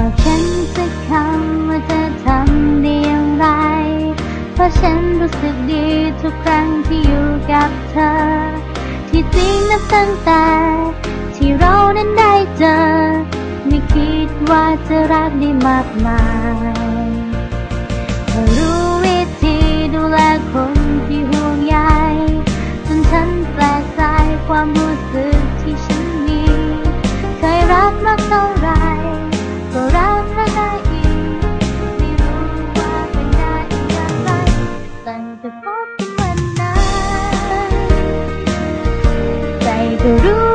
บอกฉันสักคำว่าเธอทำได้อย่างไร เพราะฉันรู้สึกดีทุกครั้งที่อยู่กับเธอ ที่จริงนับตั้งแต่ ที่เรานั้นได้เจอ ไม่คิดว่าจะรักได้มากมายเธอรู้ Ooh.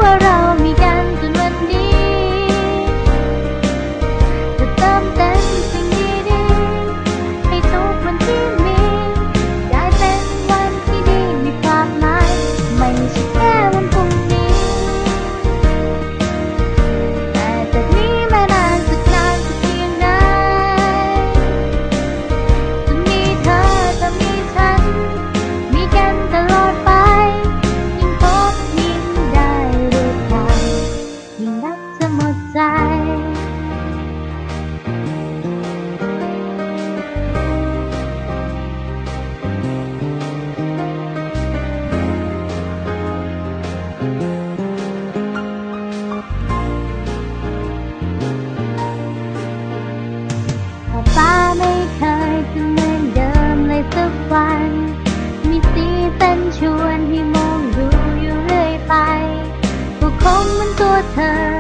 water